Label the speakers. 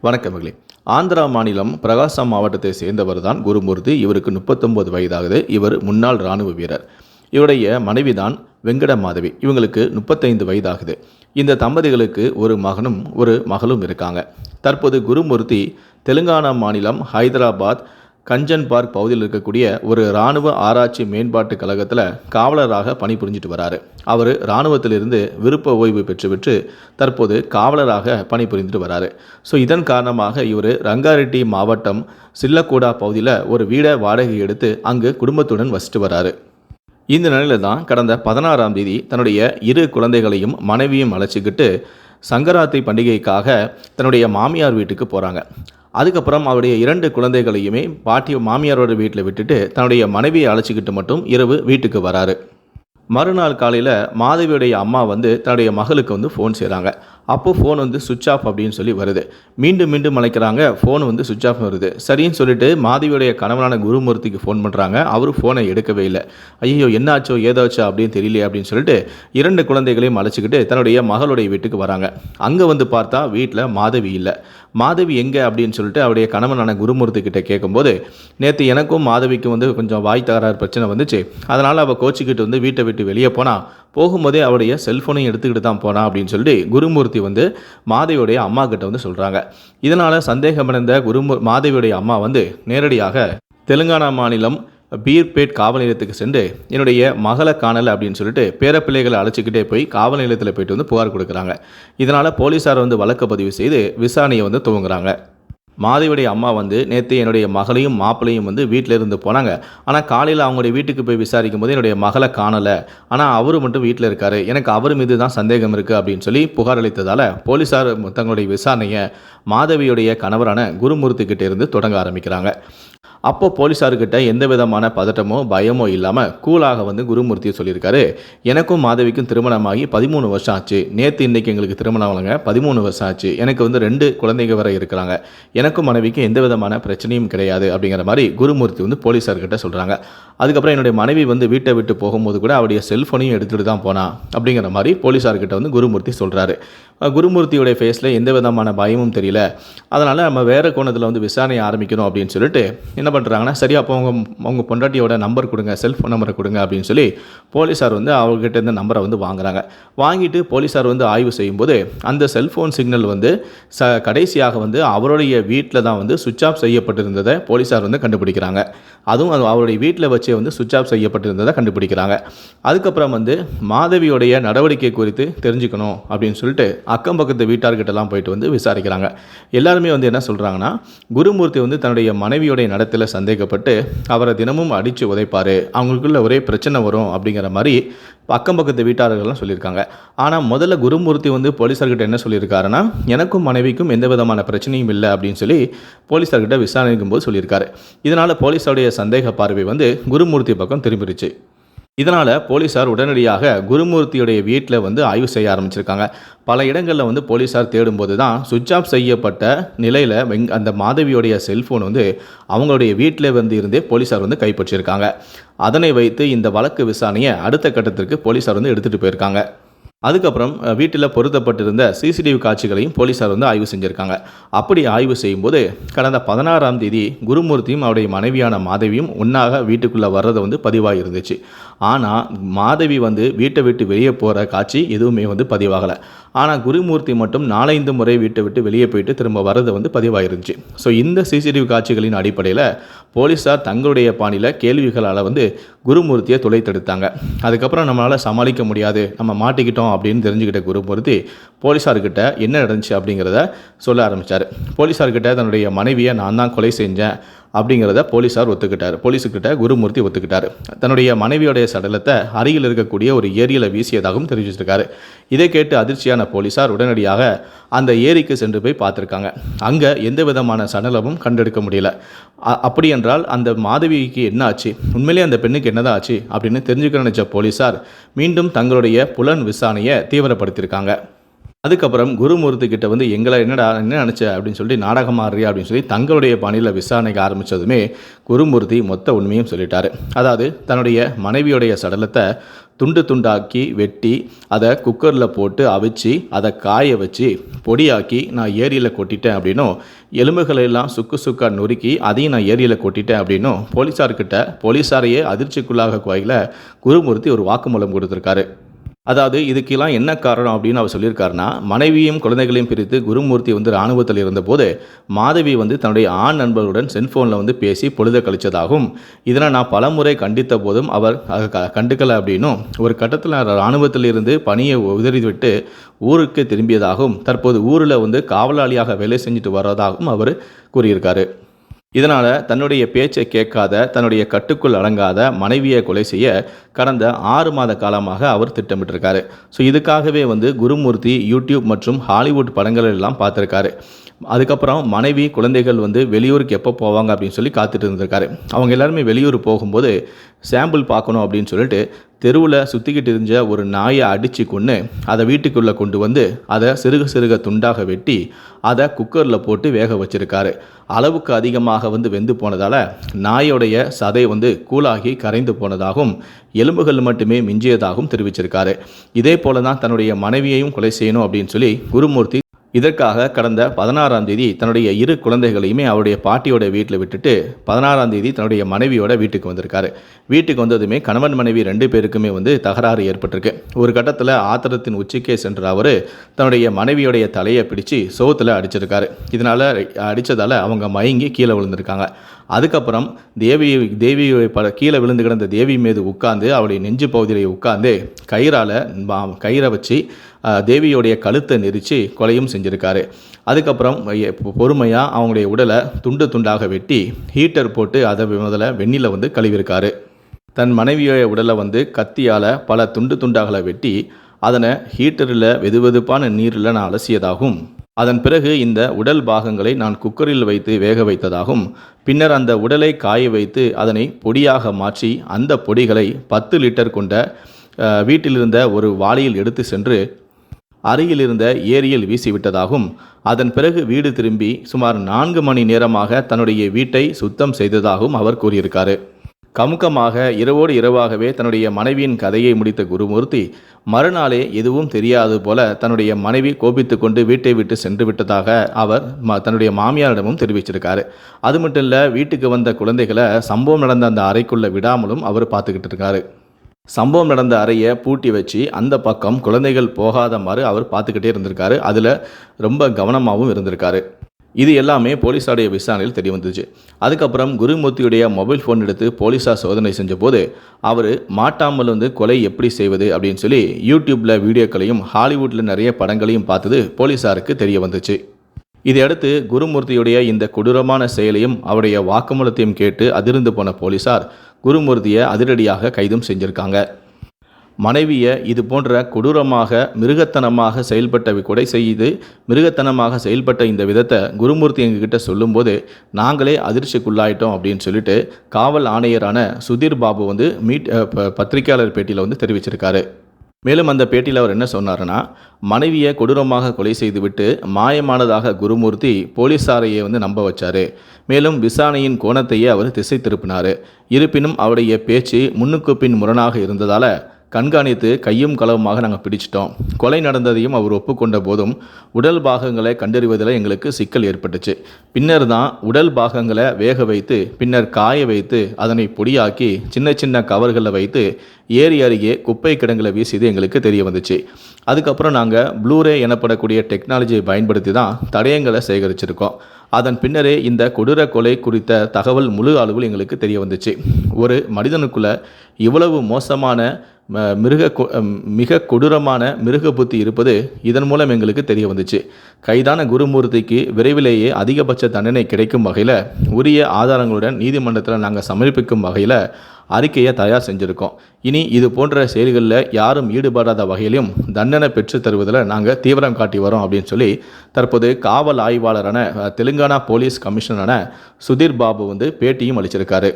Speaker 1: வணக்கம் மகளே. ஆந்திரா மாநிலம் பிரகாசம் மாவட்டத்தை சேர்ந்தவர் தான் குருமூர்த்தி. இவருக்கு முப்பத்தொம்போது வயதாகுது. இவர் முன்னாள் இராணுவ வீரர். இவருடைய மனைவிதான் வெங்கட மாதவி இவங்களுக்கு முப்பத்தைந்து வயதாகுது. இந்த தம்பதிகளுக்கு ஒரு மகனும் ஒரு மகளும் இருக்காங்க. தற்போது குருமூர்த்தி தெலுங்கானா மாநிலம் ஹைதராபாத் கஞ்சன் பார்க் பகுதியில் இருக்கக்கூடிய ஒரு இராணுவ ஆராய்ச்சி மேம்பாட்டு கழகத்தில் காவலராக பணிபுரிஞ்சிட்டு வராரு. அவர் இராணுவத்திலிருந்து விருப்ப ஓய்வு பெற்றுவிட்டு தற்போது காவலராக பணிபுரிந்துட்டு வராரு. ஸோ இதன் காரணமாக இவர் ரங்காரெட்டி மாவட்டம் சில்லக்கூடா பகுதியில் ஒரு வீடை வாடகை எடுத்து அங்கு குடும்பத்துடன் வசித்து வராரு. இந்த நிலையில தான் கடந்த பதினாறாம் தேதி தன்னுடைய இரு குழந்தைகளையும் மனைவியும் அழைச்சிக்கிட்டு சங்கராத்திரி பண்டிகைக்காக தன்னுடைய மாமியார் வீட்டுக்கு போகிறாங்க அதுக்கப்புறம் அவருடைய இரண்டு குழந்தைகளையுமே பாட்டி மாமியாரோட வீட்டில் விட்டுட்டு தன்னுடைய மனைவியை அழைச்சிக்கிட்டு மட்டும் இரவு வீட்டுக்கு வராரு. மறுநாள் காலையில் மாதவியுடைய அம்மா வந்து தன்னுடைய மகளுக்கு வந்து ஃபோன் செய்கிறாங்க அப்போது ஃபோன் வந்து சுவிட்ச் ஆஃப் அப்படின்னு சொல்லி வருது. மீண்டும் மீண்டும் அழைக்கிறாங்க ஃபோன் வந்து சுவிட்ச் ஆஃப் வருது. சரின்னு சொல்லிட்டு மாதவியுடைய கணவனான குருமூர்த்திக்கு ஃபோன் பண்ணுறாங்க அவர் ஃபோனை எடுக்கவே இல்லை. ஐயோ என்னாச்சோ ஏதாச்சோ அப்படின்னு தெரியலையே அப்படின்னு சொல்லிட்டு இரண்டு குழந்தைகளையும் அழைச்சிக்கிட்டு தன்னுடைய மகளுடைய வீட்டுக்கு வராங்க. அங்கே வந்து பார்த்தா வீட்டில் மாதவி இல்லை. மாதவி எங்கே அப்படின்னு சொல்லிட்டு அவருடைய கணவனான குருமூர்த்தி கிட்ட கேட்கும்போது நேற்று எனக்கும் மாதவிக்கும் வந்து கொஞ்சம் வாய் தகராறு பிரச்சனை வந்துச்சு. அதனால் அவள் கோச்சிக்கிட்டு வந்து வீட்டை விட்டு வெளியே போனால் போகும்போதே அவருடைய செல்ஃபோனையும் எடுத்துக்கிட்டு தான் போனா அப்படின்னு சொல்லிட்டு குருமூர்த்தி வந்து மாதவியுடைய அம்மா கிட்ட வந்து சொல்கிறாங்க இதனால் சந்தேகமடைந்த குருமூ மாதவியுடைய அம்மா வந்து நேரடியாக தெலுங்கானா மாநிலம் பீர்பேட் காவல் நிலையத்துக்கு சென்று என்னுடைய மகளை காணலை அப்படின்னு சொல்லிட்டு பேரப்பிள்ளைகளை அழைச்சிக்கிட்டே போய் காவல் நிலையத்தில் போயிட்டு வந்து புகார் கொடுக்குறாங்க. இதனால் போலீஸார் வந்து வழக்கு பதிவு செய்து விசாரணையை வந்து துவங்குறாங்க. மாதவியுடைய அம்மா வந்து நேற்று என்னுடைய மகளையும் மாப்பிளையும் வந்து வீட்டில் இருந்து போனாங்க. ஆனால் காலையில் அவங்களுடைய வீட்டுக்கு போய் விசாரிக்கும் போது என்னுடைய மகளை காணலை. ஆனால் அவரு மட்டும் வீட்டில் இருக்கார். எனக்கு அவர் மீது தான் சந்தேகம் இருக்குது அப்படின்னு சொல்லி புகார் அளித்ததால் போலீஸார் தங்களுடைய விசாரணையை மாதவியுடைய கணவரான குருமூர்த்திக்கிட்டே இருந்து தொடங்க ஆரம்பிக்கிறாங்க. அப்போ போலீஸார்கிட்ட எந்த விதமான பதட்டமோ பயமோ இல்லாமல் கூலாக வந்து குருமூர்த்தி சொல்லியிருக்காரு. எனக்கும் மாதவிக்கும் திருமணமாகி பதிமூணு வருஷம் ஆச்சு. நேற்று இன்னைக்கு எங்களுக்கு திருமணம் வழங்க பதிமூணு வருஷம் ஆச்சு. எனக்கு வந்து ரெண்டு குழந்தைங்க வர இருக்கிறாங்க. எனக்கும் மனைவிக்கும் எந்த விதமான பிரச்சனையும் கிடையாது அப்படிங்கிற மாதிரி குருமூர்த்தி வந்து போலீஸார்கிட்ட சொல்கிறாங்க அதுக்கப்புறம் என்னுடைய மனைவி வந்து வீட்டை விட்டு போகும்போது கூட அவருடைய செல்ஃபோனையும் எடுத்துகிட்டு தான் போனா அப்படிங்கிற மாதிரி போலீஸார்கிட்ட வந்து குருமூர்த்தி சொல்கிறாரு குருமூர்த்தியுடைய ஃபேஸில் எந்த விதமான பயமும் தெரியல. அதனால் நம்ம வேறு கோணத்தில் வந்து விசாரணை ஆரம்பிக்கணும் அப்படின்னு சொல்லிட்டு என்ன பண்ணுறாங்கன்னா சரி அப்போ அவங்க அவங்க பொண்டாட்டியோட நம்பர் கொடுங்க செல்ஃபோன் நம்பரை கொடுங்க அப்படின்னு சொல்லி போலீஸார் வந்து அவர்கிட்ட இந்த நம்பரை வந்து வாங்குறாங்க. வாங்கிட்டு போலீஸார் வந்து ஆய்வு செய்யும்போது அந்த செல்ஃபோன் சிக்னல் வந்து ச கடைசியாக வந்து அவருடைய வீட்டில் தான் வந்து சுவிட்ச் ஆஃப் செய்யப்பட்டிருந்ததை போலீஸார் வந்து கண்டுபிடிக்கிறாங்க. அதுவும் அது அவருடைய வீட்டில் வச்சே வந்து சுவிட்ச் ஆஃப் செய்யப்பட்டிருந்ததை கண்டுபிடிக்கிறாங்க. அதுக்கப்புறம் வந்து மாதவியோடைய நடவடிக்கை குறித்து தெரிஞ்சுக்கணும் அப்படின்னு சொல்லிட்டு அக்கம் பக்கத்து வீட்டார்கிட்டலாம் போயிட்டு வந்து விசாரிக்கிறாங்க. எல்லாருமே வந்து என்ன சொல்கிறாங்கன்னா குருமூர்த்தி வந்து தன்னுடைய மனைவியோடைய நடத்தில் சந்தேகப்பட்டு அவரை தினமும் அடித்து உதைப்பார் அவங்களுக்குள்ள ஒரே பிரச்சனை வரும் அப்படிங்கிற மாதிரி அக்கம் பக்கத்து வீட்டார்கள்லாம் சொல்லியிருக்காங்க. ஆனால் முதல்ல குருமூர்த்தி வந்து போலீஸார்கிட்ட என்ன சொல்லியிருக்காருன்னா எனக்கும் மனைவிக்கும் எந்த விதமான பிரச்சனையும் இல்லை அப்படின்னு சொல்லி போலீஸார்கிட்ட விசாரணைக்கும் போது சொல்லியிருக்காரு. இதனால் போலீஸாருடைய சந்தேக பார்வை வந்து குருமூர்த்தி பக்கம் திரும்பிடுச்சு இதனால் போலீஸார் உடனடியாக குருமூர்த்தியுடைய வீட்டில் வந்து ஆய்வு செய்ய ஆரம்பிச்சிருக்காங்க. பல இடங்களில் வந்து போலீஸார் தேடும்போது தான் சுவிட்ச் ஆஃப் செய்யப்பட்ட நிலையில் வெங் அந்த மாதவியோடைய செல்ஃபோன் வந்து அவங்களுடைய வீட்டில் வந்து இருந்தே போலீஸார் வந்து கைப்பற்றியிருக்காங்க. அதனை வைத்து இந்த வழக்கு விசாரணையை அடுத்த கட்டத்திற்கு போலீஸார் வந்து எடுத்துகிட்டு போயிருக்காங்க. அதுக்கப்புறம் வீட்டில் பொருத்தப்பட்டிருந்த சிசிடிவி காட்சிகளையும் போலீஸார் வந்து ஆய்வு செஞ்சுருக்காங்க. அப்படி ஆய்வு செய்யும்போது கடந்த பதினாறாம் தேதி குருமூர்த்தியும் அவருடைய மனைவியான மாதவியும் ஒன்றாக வீட்டுக்குள்ளே வர்றது வந்து பதிவாக இருந்துச்சு ஆனால் மாதவி வந்து வீட்டை விட்டு வெளியே போகிற காட்சி எதுவுமே வந்து பதிவாகலை. ஆனால் குருமூர்த்தி மட்டும் நாலஞ்சு முறை வீட்டை விட்டு வெளியே போயிட்டு திரும்ப வர்றது வந்து பதிவாயிருந்துச்சு. ஸோ இந்த சிசிடிவி காட்சிகளின் அடிப்படையில் போலீஸார் தங்களுடைய பாணியில் கேள்விகளால் வந்து குருமூர்த்தியை துளைத்தெடுத்தாங்க. அதுக்கப்புறம் நம்மளால் சமாளிக்க முடியாது நம்ம மாட்டிக்கிட்டோம் அப்படின்னு தெரிஞ்சுக்கிட்ட குருமூர்த்தி போலீஸார்கிட்ட என்ன நடந்துச்சு அப்படிங்கிறத சொல்ல ஆரம்பித்தார் போலீஸார்கிட்ட தன்னுடைய மனைவியை நான் தான் கொலை செஞ்சேன் அப்படிங்கிறத போலீஸார் ஒத்துக்கிட்டார். போலீஸுக்கிட்ட குருமூர்த்தி ஒத்துக்கிட்டார். தன்னுடைய மனைவியோடைய சடலத்தை அருகில் இருக்கக்கூடிய ஒரு ஏரியில் வீசியதாகவும் தெரிவிச்சிருக்காரு. இதை கேட்டு அதிர்ச்சியான போலீஸார் உடனடியாக அந்த ஏரிக்கு சென்று போய் பார்த்துருக்காங்க. அங்கே எந்த விதமான சடலமும் கண்டெடுக்க முடியல. அ- அப்படி என்றால் அந்த மாதவிக்கு என்ன ஆச்சு? உண்மையிலேயே அந்த பெண்ணுக்கு என்னதான் ஆச்சு? அப்படின்னு தெரிஞ்சுக்க நினைச்ச போலீஸார் மீண்டும் தங்களுடைய புலன் விசாரணையை தீவிரப்படுத்தியிருக்காங்க. அதுக்கப்புறம் குருமூர்த்தி கிட்ட வந்து எங்களை என்னடா என்ன நினச்ச? அப்படின்னு சொல்லி நாடகம் ஆடுறியா அப்படின்னு சொல்லி தங்களுடைய பணியில் விசாரணைக்கு ஆரம்பித்ததுமே குருமூர்த்தி மொத்த உண்மையும் சொல்லிட்டாரு. அதாவது தன்னுடைய மனைவியுடைய சடலத்தை துண்டு துண்டாக்கி வெட்டி அதை குக்கரில் போட்டு அவிச்சு அதை காய வச்சு பொடியாக்கி நான் ஏரியில் கொட்டிட்டேன் அப்படின்னும் எலும்புகளெல்லாம் சுக்கு சுக்கா நொறுக்கி அதையும் நான் ஏரியில் கொட்டிட்டேன் அப்படின்னும் போலீஸார்கிட்ட போலீஸாரையே அதிர்ச்சிக்குள்ளாக கோயில குருமூர்த்தி ஒரு வாக்குமூலம் கொடுத்துருக்காரு. அதாவது இதுக்கெல்லாம் என்ன காரணம் அப்படின்னு அவர் சொல்லியிருக்காருன்னா மனைவியும் குழந்தைகளையும் பிரித்து குருமூர்த்தி வந்து இராணுவத்தில் இருந்தபோது மாதவி வந்து தன்னுடைய ஆண் நண்பர்களுடன் செல்ஃபோனில் வந்து பேசி பொழுத கழிச்சதாகவும் இதனை நான் பலமுறை கண்டித்த போதும் அவர் அதை க- அப்படின்னும் ஒரு கட்டத்தில் இராணுவத்தில் இருந்து பணியை உதறிவிட்டு ஊருக்கு திரும்பியதாகவும் தற்போது ஊரில் வந்து காவலாளியாக வேலை செஞ்சுட்டு வர்றதாகவும் அவர் கூறியிருக்காரு. இதனால் தன்னுடைய பேச்சை கேட்காத தன்னுடைய கட்டுக்குள் அடங்காத மனைவியை கொலை செய்ய கடந்த ஆறு மாத காலமாக அவர் திட்டமிட்டிருக்காரு. ஸோ இதுக்காகவே வந்து குருமூர்த்தி யூடியூப் மற்றும் ஹாலிவுட் படங்கள் எல்லாம் பார்த்துருக்காரு. அதுக்கப்புறம் மனைவி குழந்தைகள் வந்து வெளியூருக்கு எப்போ போவாங்க அப்படின்னு சொல்லி காத்துட்டு இருந்திருக்காரு. அவங்க எல்லாருமே வெளியூர் போகும்போது சாம்பிள் பார்க்கணும் அப்படின்னு சொல்லிட்டு தெருவில் சுற்றிக்கிட்டு இருந்த ஒரு நாயை அடித்து கொன்று அதை வீட்டுக்குள்ளே கொண்டு வந்து அதை சிறுக சிறுக துண்டாக வெட்டி அதை குக்கரில் போட்டு வேக வச்சுருக்காரு. அளவுக்கு அதிகமாக வந்து வெந்து போனதால் நாயோடைய சதை வந்து கூலாகி கரைந்து போனதாகவும் எலும்புகள் மட்டுமே மிஞ்சியதாகவும் தெரிவிச்சிருக்காரு. இதே போல தான் தன்னுடைய மனைவியையும் கொலை செய்யணும் அப்படின்னு சொல்லி குருமூர்த்தி இதற்காக கடந்த பதினாறாம் தேதி தன்னுடைய இரு குழந்தைகளையுமே அவருடைய பாட்டியோட வீட்டில் விட்டுட்டு பதினாறாம் தேதி தன்னுடைய மனைவியோட வீட்டுக்கு வந்திருக்காரு. வீட்டுக்கு வந்ததுமே கணவன் மனைவி ரெண்டு பேருக்குமே வந்து தகராறு ஏற்பட்டிருக்கு. ஒரு கட்டத்தில் ஆத்திரத்தின் உச்சிக்கே சென்ற அவர் தன்னுடைய மனைவியோடைய தலையை பிடிச்சு சோத்தில் அடிச்சிருக்காரு. இதனால் அடித்ததால் அவங்க மயங்கி கீழே விழுந்திருக்காங்க. அதுக்கப்புறம் தேவியை தேவியை பல கீழே விழுந்து கிடந்த தேவி மீது உட்கார்ந்து அவளுடைய நெஞ்சு பகுதியில் உட்கார்ந்து கயிறால் கயிறை வச்சு தேவியோடைய கழுத்தை நெரிச்சு கொலையும் செஞ்சுருக்காரு. அதுக்கப்புறம் பொறுமையாக அவங்களுடைய உடலை துண்டு துண்டாக வெட்டி ஹீட்டர் போட்டு அதை முதல்ல வெண்ணில வந்து கழுவிருக்காரு. தன் மனைவியோட உடலை வந்து கத்தியால் பல துண்டு துண்டாகளை வெட்டி அதனை ஹீட்டரில் வெதுவெதுப்பான நீரில் நான் அலசியதாகவும் அதன் பிறகு இந்த உடல் பாகங்களை நான் குக்கரில் வைத்து வேக வைத்ததாகவும் பின்னர் அந்த உடலை காய வைத்து அதனை பொடியாக மாற்றி அந்த பொடிகளை பத்து லிட்டர் கொண்ட வீட்டிலிருந்த ஒரு வாளியில் எடுத்து சென்று அருகில் இருந்த ஏரியில் வீசிவிட்டதாகும். அதன் பிறகு வீடு திரும்பி சுமார் நான்கு மணி நேரமாக தன்னுடைய வீட்டை சுத்தம் செய்ததாகவும் அவர் கூறியிருக்காரு. கமுக்கமாக இரவோடு இரவாகவே தன்னுடைய மனைவியின் கதையை முடித்த குருமூர்த்தி மறுநாளே எதுவும் தெரியாது போல தன்னுடைய மனைவி கோபித்து கொண்டு வீட்டை விட்டு சென்று விட்டதாக அவர் ம- தன்னுடைய மாமியாரிடமும் தெரிவிச்சிருக்காரு. அது மட்டும் இல்லை வீட்டுக்கு வந்த குழந்தைகளை சம்பவம் நடந்த அந்த அறைக்குள்ளே விடாமலும் அவர் பார்த்துக்கிட்டு இருக்காரு. சம்பவம் நடந்த அறையை பூட்டி வச்சு அந்த பக்கம் குழந்தைகள் போகாதமாறு அவர் பார்த்துக்கிட்டே இருந்திருக்காரு. அதில் ரொம்ப கவனமாகவும் இருந்திருக்காரு. இது எல்லாமே போலீஸாருடைய விசாரணையில் தெரிய வந்துச்சு அதுக்கப்புறம் குருமூர்த்தியுடைய மொபைல் ஃபோன் எடுத்து போலீஸார் சோதனை செஞ்சபோது அவர் மாட்டாமல் வந்து கொலை எப்படி செய்வது அப்படின்னு சொல்லி யூடியூப்பில் வீடியோக்களையும் ஹாலிவுட்டில் நிறைய படங்களையும் பார்த்தது போலீஸாருக்கு தெரிய வந்துச்சு இதையடுத்து குருமூர்த்தியுடைய இந்த கொடூரமான செயலையும் அவருடைய வாக்குமூலத்தையும் கேட்டு அதிர்ந்து போன போலீசார் குருமூர்த்தியை அதிரடியாக கைதும் செஞ்சிருக்காங்க. மனைவியை இது போன்ற கொடூரமாக மிருகத்தனமாக செயல்பட்ட கொடை செய்து மிருகத்தனமாக செயல்பட்ட இந்த விதத்தை குருமூர்த்தி எங்ககிட்ட சொல்லும்போது நாங்களே அதிர்ச்சிக்குள்ளாயிட்டோம் அப்படின்னு சொல்லிட்டு காவல் ஆணையரான சுதீர் பாபு வந்து மீட் ப- பத்திரிகையாளர் பேட்டியில் வந்து தெரிவிச்சிருக்காரு. மேலும் அந்த பேட்டியில் அவர் என்ன சொன்னாருன்னா மனைவியை கொடூரமாக கொலை செய்துவிட்டு மாயமானதாக குருமூர்த்தி போலீஸாரையே வந்து நம்ப வச்சாரு. மேலும் விசாரணையின் கோணத்தையே அவர் திசை திருப்பினார். இருப்பினும் அவருடைய பேச்சு முன்னுக்கு பின் முரணாக இருந்ததால் கண்காணித்து கையும் களவுமாக நாங்கள் பிடிச்சிட்டோம். கொலை நடந்ததையும் அவர் ஒப்புக்கொண்ட போதும் உடல் பாகங்களை கண்டறிவதில் எங்களுக்கு சிக்கல் ஏற்பட்டுச்சு. பின்னர் தான் உடல் பாகங்களை வேக வைத்து பின்னர் காய வைத்து அதனை பொடியாக்கி சின்ன சின்ன கவர்களில் வைத்து ஏரி அருகே குப்பை கிடங்களை வீசியது எங்களுக்கு தெரிய வந்துச்சு. அதுக்கப்புறம் நாங்கள் ப்ளூரே எனப்படக்கூடிய டெக்னாலஜியை பயன்படுத்தி தான் தடயங்களை சேகரிச்சிருக்கோம். அதன் பின்னரே இந்த கொடூர கொலை குறித்த தகவல் முழு அளவில் எங்களுக்கு தெரிய வந்துச்சு. ஒரு மனிதனுக்குள்ள இவ்வளவு மோசமான மிருக கொ- மிக கொடூரமான மிருக புத்தி இருப்பது இதன் மூலம் எங்களுக்கு தெரிய வந்துச்சு. கைதான குருமூர்த்திக்கு விரைவிலேயே அதிகபட்ச தண்டனை கிடைக்கும் வகையில் உரிய ஆதாரங்களுடன் நீதிமன்றத்தில் நாங்கள் சமர்ப்பிக்கும் வகையில் அறிக்கையை தயார் செஞ்சுருக்கோம். இனி இது போன்ற செயல்களில் யாரும் ஈடுபடாத வகையிலும் தண்டனை பெற்று தருவதில் நாங்கள் தீவிரம் காட்டி வரோம் அப்படின்னு சொல்லி தற்போது காவல் ஆய்வாளரான தெலுங்கானா போலீஸ் கமிஷனரான சுதீர் பாபு வந்து பேட்டியும் அளிச்சிருக்காரு.